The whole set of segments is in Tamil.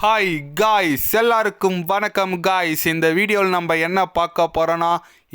ஹாய் காய்ஸ் எல்லாருக்கும் வணக்கம் காய்ஸ் இந்த வீடியோவில் நம்ம என்ன பார்க்க போகிறோன்னா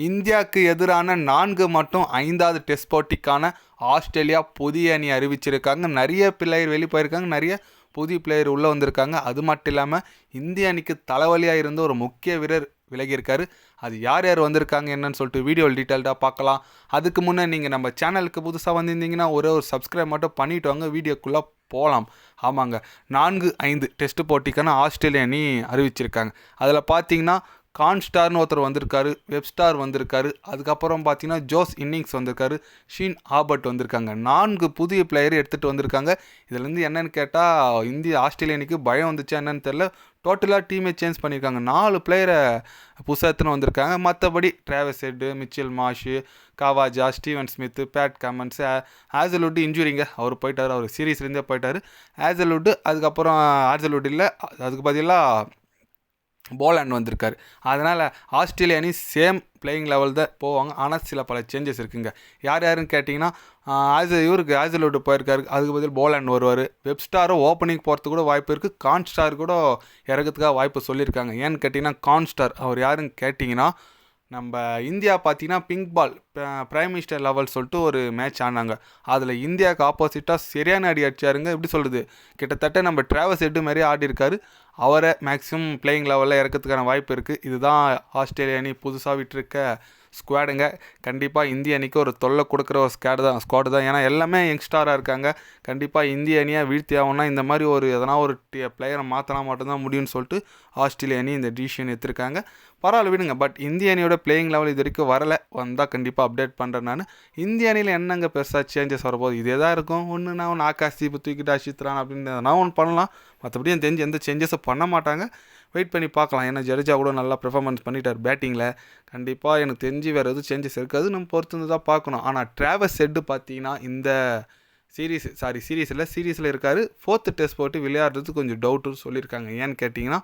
இந்தியாவுக்கு எதிரான நான்கு மற்றும் ஐந்தாவது டெஸ்ட் போட்டிக்கான ஆஸ்திரேலியா புதிய அணி அறிவிச்சிருக்காங்க. நிறைய பிளேயர் வெளியே போயிருக்காங்க. நிறைய புதிய பிளேயர் உள்ளே வந்திருக்காங்க. அது மட்டும் இல்லாமல் இந்திய அணிக்கு தலைவலியாக இருந்த ஒரு முக்கிய வீரர் விலகியிருக்காரு அது யார் யார் வந்திருக்காங்க என்னன்னு சொல்லிட்டு வீடியோவில் டீட்டெயில்டாக பார்க்கலாம். அதுக்கு முன்னே நீங்கள் நம்ம சேனலுக்கு புதுசாக வந்திருந்தீங்கன்னா ஒரே ஒரு சப்ஸ்கிரைப் மட்டும் பண்ணிட்டு வாங்க. வீடியோக்குள்ளே போகலாம் ஆமாங்க. நான்கு ஐந்து டெஸ்ட் போட்டிக்கான ஆஸ்திரேலிய அணி அறிவிச்சிருக்காங்க. அதில் பார்த்தீங்கன்னா கான்ஸ்டார்னு ஒருத்தர் வந்திருக்காரு வெப்ஸ்டார் வந்திருக்காரு அதுக்கப்புறம் பார்த்தீங்கன்னா ஜோஸ் இன்னிங்ஸ் வந்திருக்காரு ஷீன் ஆபர்ட் வந்திருக்காங்க. நான்கு புதிய பிளேயர் எடுத்துகிட்டு வந்திருக்காங்க. இதுலேருந்து என்னென்னு கேட்டால் இந்திய ஆஸ்திரேலியனுக்கு பயம் வந்துச்சா என்னன்னு தெரில டோட்டலாக டீமே சேஞ்ச் பண்ணியிருக்காங்க நாலு பிளேயரை புதுசாக எடுத்துன்னு வந்திருக்காங்க. மற்றபடி Travis Head Mitchell Marsh Khawaja Steven Smith Pat Cummins Hazlewood இன்ஜுரிங்க அவர் போயிட்டார். அவர் சீரீஸ்லேருந்தே போயிட்டார். ஆசலுட்டு அதுக்கப்புறம் ஆசல்வுட் இல்லை. அதுக்கு பதிலாக போலாண்ட் வந்திருக்காரு. அதனால் ஆஸ்திரேலியா அணி சேம் பிளேயிங் லெவல் தான் போவாங்க. ஆனால் சில பல சேஞ்சஸ் இருக்குங்க. யார் யாருன்னு கேட்டிங்கன்னா ஆஸ் இவருக்கு ஆசிலோடு போயிருக்காரு. அதுக்கு பதில் போலாண்ட் வருவார். வெப்ஸ்டாரும் ஓப்பனிங் போகிறதுக்கு கூட வாய்ப்பு இருக்குது கான்ஸ்டார் கூட இறக்கிறதுக்காக வாய்ப்பு சொல்லியிருக்காங்க. ஏன்னு கேட்டிங்கன்னா கான்ஸ்டார் அவர் யாருன்னு கேட்டிங்கன்னா நம்ம இந்தியா பார்த்தீங்கன்னா pink ball prime minister level சொல்லிட்டு ஒரு மேட்ச் ஆனாங்க. அதில் இந்தியாவுக்கு ஆப்போசிட்டாக சரியான அடி அடிச்சாருங்க. எப்படி சொல்கிறது கிட்டத்தட்ட நம்ம டிராவல்ஸ் எட்டு மாதிரி ஆடி இருக்காரு அவரை மேக்ஸிமம் பிளேயிங் லெவலில் இறக்கிறதுக்கான வாய்ப்பு இருக்குது இதுதான் ஆஸ்திரேலிய அணி புதுசாக விட்டுருக்க ஸ்குவாடுங்க கண்டிப்பாக இந்திய அணிக்கு ஒரு தொல்லை கொடுக்குற ஒரு ஸ்குவாடு தான் ஸ்குவாடு தான். ஏன்னா எல்லாமே யங்ஸ்டாராக இருக்காங்க. கண்டிப்பாக இந்திய அணியாக வீழ்த்தி ஆகணும்னா இந்த மாதிரி ஒரு எதனா ஒரு பிளேயரை மாற்றினா மட்டும்தான் முடியும்னு சொல்லிட்டு ஆஸ்திரேலிய அணி இந்த டிசிஷன் எடுத்திருக்காங்க. பரவாயில்ல விடுங்க பட் இந்திய அணியோட பிளேயிங் லெவல் இது வரைக்கும் வரலை. வந்தால் கண்டிப்பாக அப்டேட் பண்ணுறேன் நான். இந்திய அணியில் என்னங்க பெருசாக சேஞ்சஸ் வரப்போகுது? இதே தான் இருக்கும். ஒன்று நான் ஒன்று ஆகாஷ் தீப்பு தூக்கிட்டு அஷித்ரான் அப்படின்னு நான் ஒன்று பண்ணலாம். மற்றபடி எனக்கு தெரிஞ்சு எந்த சேஞ்சஸும் பண்ண மாட்டாங்க. வெயிட் பண்ணி பார்க்கலாம். ஏன்னா ஜடேஜா கூட நல்லா பெர்ஃபார்மன்ஸ் பண்ணிட்டார் பேட்டிங்கில் கண்டிப்பாக எனக்கு தெரிஞ்சு வேறு எதுவும் சேஞ்சஸ் இருக்காது நம்ம பொறுத்து தான் பார்க்கணும். ஆனால் ட்ராவஸ் செட்டு பார்த்தீங்கன்னா இந்த சீரீஸ் சாரி சீரீஸில் சீரீஸில் இருக்கார். ஃபோர்த்து டெஸ்ட் போட்டு விளையாடுறது கொஞ்சம் டவுட்டு சொல்லியிருக்காங்க. ஏன்னு கேட்டிங்கன்னா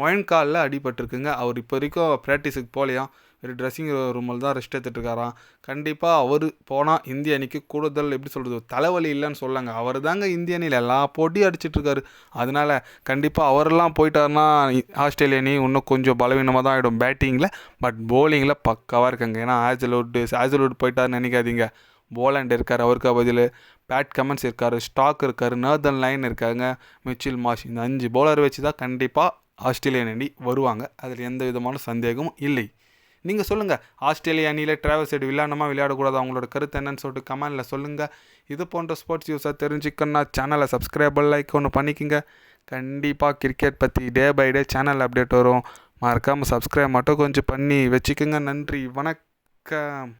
மொயன்காலில் அடிபட்டிருக்குங்க. அவர் இப்போ வரைக்கும் ப்ராக்டிஸுக்கு போகலையாம். வெறும் ட்ரெஸ்ஸிங் ரூமில் தான் ரெஸ்ட் எடுத்துகிட்டு இருக்காராம் கண்டிப்பாக அவர் போனால் இந்திய அணிக்கு கூடுதல் எப்படி சொல்கிறது தலைவலி இல்லைன்னு சொல்லாங்க அவர் தாங்க இந்திய அணியில் எல்லா போட்டியும் அடிச்சிட்ருக்காரு அதனால் கண்டிப்பாக அவரெல்லாம் போயிட்டாருன்னா ஆஸ்திரேலிய அணி இன்னும் கொஞ்சம் பலவீனமாக தான் ஆகிடும் பேட்டிங்கில் பட் போலிங்கில் பக்காவாக இருக்காங்க. ஏன்னா ஆஜல்வுட் ஆஜல்வுட் போயிட்டாருன்னு நினைக்காதீங்க. போலாண்ட் இருக்கார் அவருக்கு பதில். பேட் கமெண்ட்ஸ் இருக்கார் ஸ்டாக் இருக்கார் நர்தன் லைன் இருக்காங்க. மிச்சில் மாஷ் இந்த அஞ்சு போலர் வச்சு தான் கண்டிப்பாக ஆஸ்திரேலியன் அணி வருவாங்க. அதில் எந்த விதமான சந்தேகமும் இல்லை. நீங்கள் சொல்லுங்கள் ஆஸ்திரேலிய அணியில் ட்ராவல்ஸ் சைடு விளையாடணுமா விளையாடக்கூடாது. அவங்களோட கருத்து என்னன்னு சொல்லிட்டு கமெண்டில் சொல்லுங்கள் இது போன்ற ஸ்போர்ட்ஸ் நியூஸாக தெரிஞ்சுக்கணுன்னா சேனலை சப்ஸ்கிரைபர் லைக் ஒன்று பண்ணிக்கோங்க. கண்டிப்பாக கிரிக்கெட் பற்றி day by day channel update வரும். மறக்காமல் சப்ஸ்கிரைப் மட்டும் கொஞ்சம் பண்ணி வச்சுக்கோங்க. நன்றி. வணக்கம்.